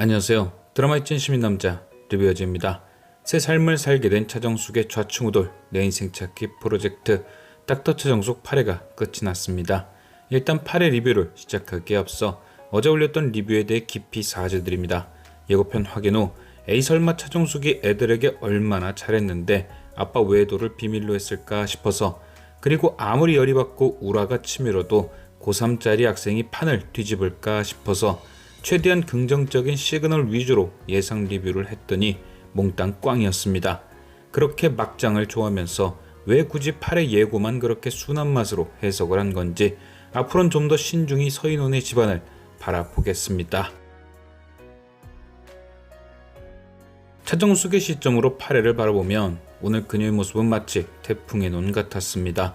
안녕하세요. 드라마의 찐시민 남자 리뷰어즈입니다. 새 삶을 살게 된 차정숙의 좌충우돌 내 인생 찾기 프로젝트 닥터 차정숙 8회가 끝이 났습니다. 일단 8회 리뷰를 시작하기에 앞서 어제 올렸던 리뷰에 대해 깊이 사죄드립니다. 예고편 확인 후 에이 설마 차정숙이 애들에게 얼마나 잘했는데 아빠 외도를 비밀로 했을까 싶어서 그리고 아무리 열이 받고 우라가 치밀어도 고3짜리 학생이 판을 뒤집을까 싶어서 최대한 긍정적인 시그널 위주로 예상 리뷰를 했더니 몽땅 꽝이었습니다. 그렇게 막장을 좋아하면서 왜 굳이 8의 예고만 그렇게 순한 맛으로 해석을 한 건지 앞으로는 좀 더 신중히 서인원의 집안을 바라보겠습니다. 차정숙의 시점으로 8회를 바라보면 오늘 그녀의 모습은 마치 태풍의 눈 같았습니다.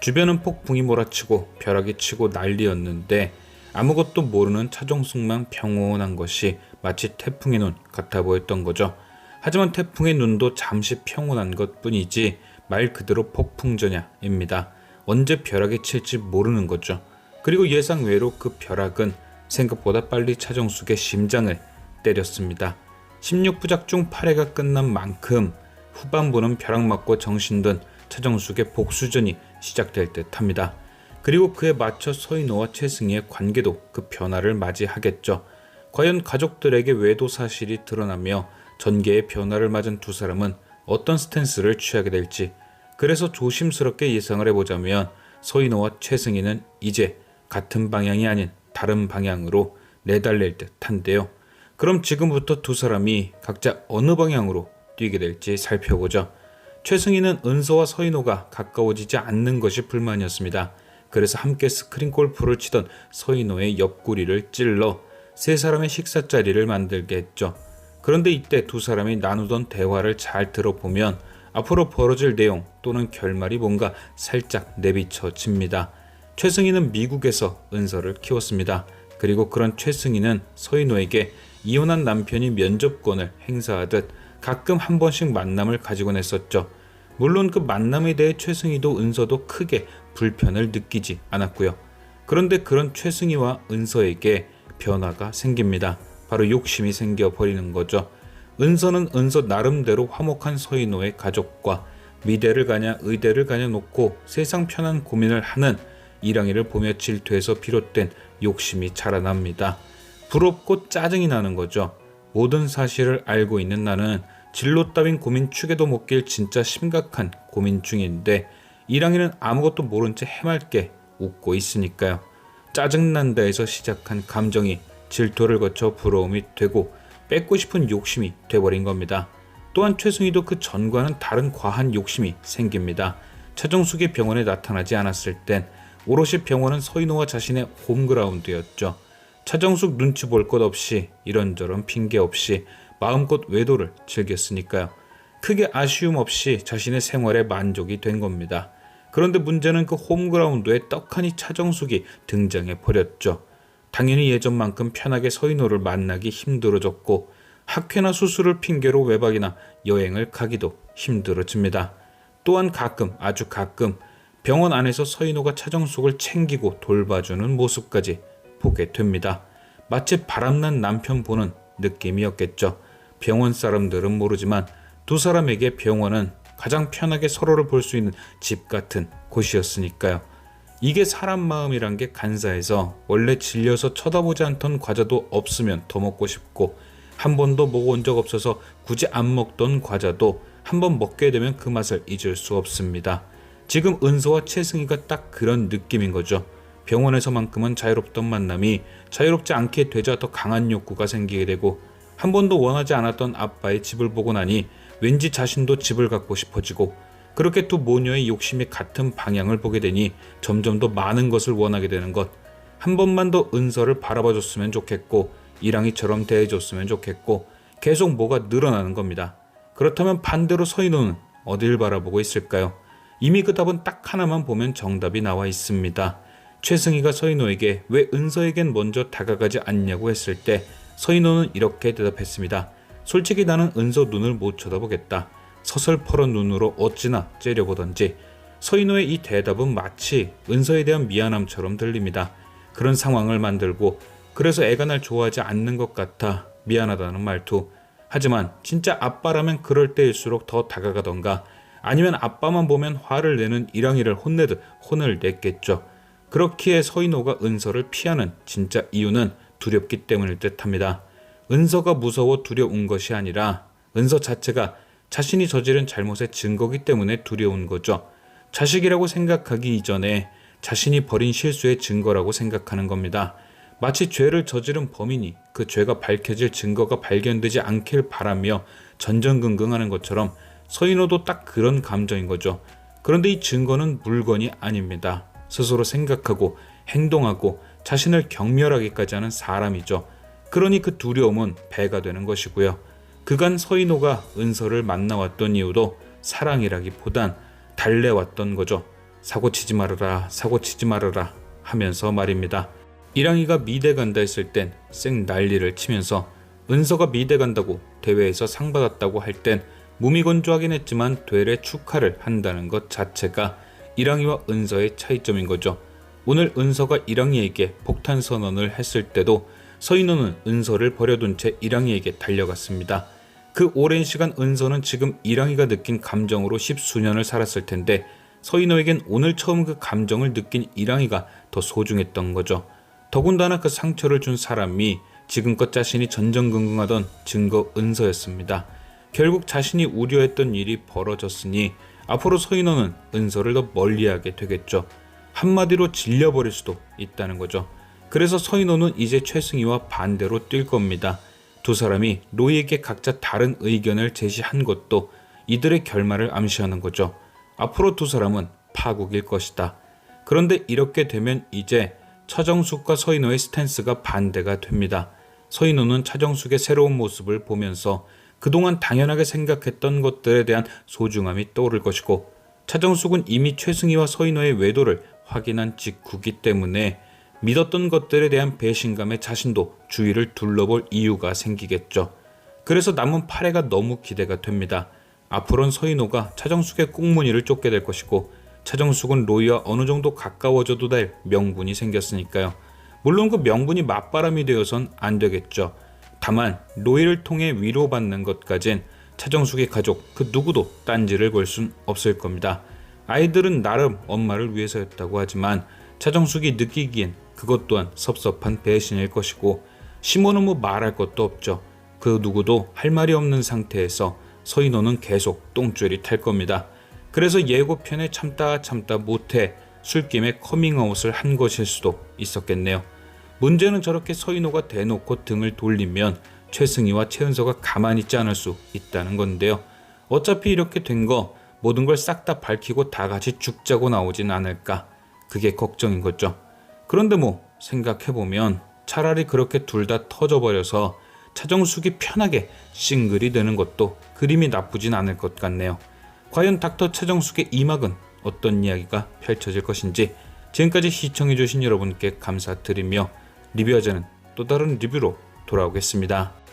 주변은 폭풍이 몰아치고 벼락이 치고 난리였는데 아무것도 모르는 차정숙만 평온한 것이 마치 태풍의 눈 같아 보였던 거죠. 하지만 태풍의 눈도 잠시 평온한 것 뿐이지 말 그대로 폭풍전야입니다. 언제 벼락이 칠지 모르는 거죠. 그리고 예상 외로 그 벼락은 생각보다 빨리 차정숙의 심장을 때렸습니다. 16부작 중 8회가 끝난 만큼 후반부는 벼락 맞고 정신든 차정숙의 복수전이 시작될 듯 합니다. 그리고 그에 맞춰 서인호와 최승희의 관계도 그 변화를 맞이하겠죠. 과연 가족들에게 외도 사실이 드러나며 전개의 변화를 맞은 두 사람은 어떤 스탠스를 취하게 될지 그래서 조심스럽게 예상을 해보자면 서인호와 최승희는 이제 같은 방향이 아닌 다른 방향으로 내달릴 듯한데요. 그럼 지금부터 두 사람이 각자 어느 방향으로 뛰게 될지 살펴보죠. 최승희는 은서와 서인호가 가까워지지 않는 것이 불만이었습니다. 그래서 함께 스크린 골프를 치던 서인호의 옆구리를 찔러 세 사람의 식사 자리를 만들게 했죠. 그런데 이때 두 사람이 나누던 대화를 잘 들어보면 앞으로 벌어질 내용 또는 결말이 뭔가 살짝 내비쳐집니다. 최승희는 미국에서 은서를 키웠습니다. 그리고 그런 최승희는 서인호에게 이혼한 남편이 면접권을 행사하듯 가끔 한 번씩 만남을 가지곤 했었죠. 물론 그 만남에 대해 최승희도 은서도 크게 불편을 느끼지 않았고요. 그런데 그런 최승희와 은서에게 변화가 생깁니다. 바로 욕심이 생겨 버리는 거죠. 은서는 은서 나름대로 화목한 서인호의 가족과 미대를 가냐 의대를 가냐 놓고 세상 편한 고민을 하는 이랑이를 보며 질투해서 비롯된 욕심이 자라납니다. 부럽고 짜증이 나는 거죠. 모든 사실을 알고 있는 나는 진로 따윈 고민 축에도 못낄 진짜 심각한 고민 중인데 이랑이는 아무것도 모른 채 해맑게 웃고 있으니까요. 짜증난다 해서 시작한 감정이 질투를 거쳐 부러움이 되고 뺏고 싶은 욕심이 돼버린 겁니다. 또한 최승희도 그 전과는 다른 과한 욕심이 생깁니다. 차정숙이 병원에 나타나지 않았을 땐 오롯이 병원은 서인호와 자신의 홈그라운드였죠. 차정숙 눈치 볼 것 없이 이런저런 핑계 없이 마음껏 외도를 즐겼으니까요. 크게 아쉬움 없이 자신의 생활에 만족이 된 겁니다. 그런데 문제는 그 홈그라운드에 떡하니 차정숙이 등장해 버렸죠. 당연히 예전만큼 편하게 서인호를 만나기 힘들어졌고 학회나 수술을 핑계로 외박이나 여행을 가기도 힘들어집니다. 또한 가끔 아주 가끔 병원 안에서 서인호가 차정숙을 챙기고 돌봐주는 모습까지 보게 됩니다. 마치 바람난 남편 보는 느낌이었겠죠. 병원 사람들은 모르지만 두 사람에게 병원은 가장 편하게 서로를 볼 수 있는 집 같은 곳이었으니까요. 이게 사람 마음이란 게 간사해서 원래 질려서 쳐다보지 않던 과자도 없으면 더 먹고 싶고 한 번도 먹어본 적 없어서 굳이 안 먹던 과자도 한 번 먹게 되면 그 맛을 잊을 수 없습니다. 지금 은서와 최승희가 딱 그런 느낌인 거죠. 병원에서만큼은 자유롭던 만남이 자유롭지 않게 되자 더 강한 욕구가 생기게 되고 한 번도 원하지 않았던 아빠의 집을 보고 나니 왠지 자신도 집을 갖고 싶어지고 그렇게 두 모녀의 욕심이 같은 방향을 보게 되니 점점 더 많은 것을 원하게 되는 것. 한 번만 더 은서를 바라봐 줬으면 좋겠고 이랑이처럼 대해 줬으면 좋겠고 계속 뭐가 늘어나는 겁니다. 그렇다면 반대로 서인호는 어딜 바라보고 있을까요? 이미 그 답은 딱 하나만 보면 정답이 나와 있습니다. 최승희가 서인호에게 왜 은서에겐 먼저 다가가지 않냐고 했을 때 서인호는 이렇게 대답했습니다. 솔직히 나는 은서 눈을 못 쳐다보겠다. 서슬퍼런 눈으로 어찌나 째려보던지 서인호의 이 대답은 마치 은서에 대한 미안함처럼 들립니다. 그런 상황을 만들고 그래서 애가 날 좋아하지 않는 것 같아 미안하다는 말투. 하지만 진짜 아빠라면 그럴 때일수록 더 다가가던가 아니면 아빠만 보면 화를 내는 이랑이를 혼내듯 혼을 냈겠죠. 그렇기에 서인호가 은서를 피하는 진짜 이유는 두렵기 때문일 듯합니다. 은서가 무서워 두려운 것이 아니라 은서 자체가 자신이 저지른 잘못의 증거기 때문에 두려운 거죠. 자식이라고 생각하기 이전에 자신이 벌인 실수의 증거라고 생각하는 겁니다. 마치 죄를 저지른 범인이 그 죄가 밝혀질 증거가 발견되지 않길 바라며 전전긍긍하는 것처럼 서인호도 딱 그런 감정인 거죠. 그런데 이 증거는 물건이 아닙니다. 스스로 생각하고 행동하고 자신을 경멸하기까지 하는 사람이죠. 그러니 그 두려움은 배가 되는 것이고요. 그간 서인호가 은서를 만나왔던 이유도 사랑이라기보단 달래왔던 거죠. 사고치지 말아라, 사고치지 말아라 하면서 말입니다. 이랑이가 미대 간다 했을 땐 쌩 난리를 치면서 은서가 미대 간다고 대회에서 상 받았다고 할 땐 무미건조하긴 했지만 되레 축하를 한다는 것 자체가 이랑이와 은서의 차이점인 거죠. 오늘 은서가 이랑이에게 폭탄 선언을 했을 때도 서인호는 은서를 버려둔 채 이랑이에게 달려갔습니다. 그 오랜 시간 은서는 지금 이랑이가 느낀 감정으로 십수년을 살았을 텐데 서인호에겐 오늘 처음 그 감정을 느낀 이랑이가 더 소중했던 거죠. 더군다나 그 상처를 준 사람이 지금껏 자신이 전전긍긍하던 증거 은서였습니다. 결국 자신이 우려했던 일이 벌어졌으니 앞으로 서인호는 은서를 더 멀리하게 되겠죠. 한마디로 질려버릴 수도 있다는 거죠. 그래서 서인호는 이제 최승희와 반대로 뛸 겁니다. 두 사람이 로이에게 각자 다른 의견을 제시한 것도 이들의 결말을 암시하는 거죠. 앞으로 두 사람은 파국일 것이다. 그런데 이렇게 되면 이제 차정숙과 서인호의 스탠스가 반대가 됩니다. 서인호는 차정숙의 새로운 모습을 보면서 그동안 당연하게 생각했던 것들에 대한 소중함이 떠오를 것이고 차정숙은 이미 최승희와 서인호의 외도를 확인한 직후기 때문에 믿었던 것들에 대한 배신감에 자신도 주위를 둘러볼 이유가 생기겠죠. 그래서 남은 8회가 너무 기대가 됩니다. 앞으로는 서인호가 차정숙의 꽁무니를 쫓게 될 것이고 차정숙은 로이와 어느 정도 가까워져도 될 명분이 생겼으니까요. 물론 그 명분이 맞바람이 되어선 안 되겠죠. 다만 로이를 통해 위로받는 것까진 차정숙의 가족 그 누구도 딴지를 걸순 없을 겁니다. 아이들은 나름 엄마를 위해서였다고 하지만 차정숙이 느끼기엔 그것 또한 섭섭한 배신일 것이고 시모는 뭐 말할 것도 없죠. 그 누구도 할 말이 없는 상태에서 서인호는 계속 똥줄이 탈 겁니다. 그래서 예고편에 참다 참다 못해 술김에 커밍아웃을 한 것일 수도 있었겠네요. 문제는 저렇게 서인호가 대놓고 등을 돌리면 최승희와 최은서가 가만히 있지 않을 수 있다는 건데요. 어차피 이렇게 된 거 모든 걸 싹 다 밝히고 다 같이 죽자고 나오진 않을까. 그게 걱정인 거죠. 그런데 뭐 생각해보면 차라리 그렇게 둘 다 터져버려서 차정숙이 편하게 싱글이 되는 것도 그림이 나쁘진 않을 것 같네요. 과연 닥터 차정숙의 이막은 어떤 이야기가 펼쳐질 것인지 지금까지 시청해주신 여러분께 감사드리며 리뷰하자는 또 다른 리뷰로 돌아오겠습니다.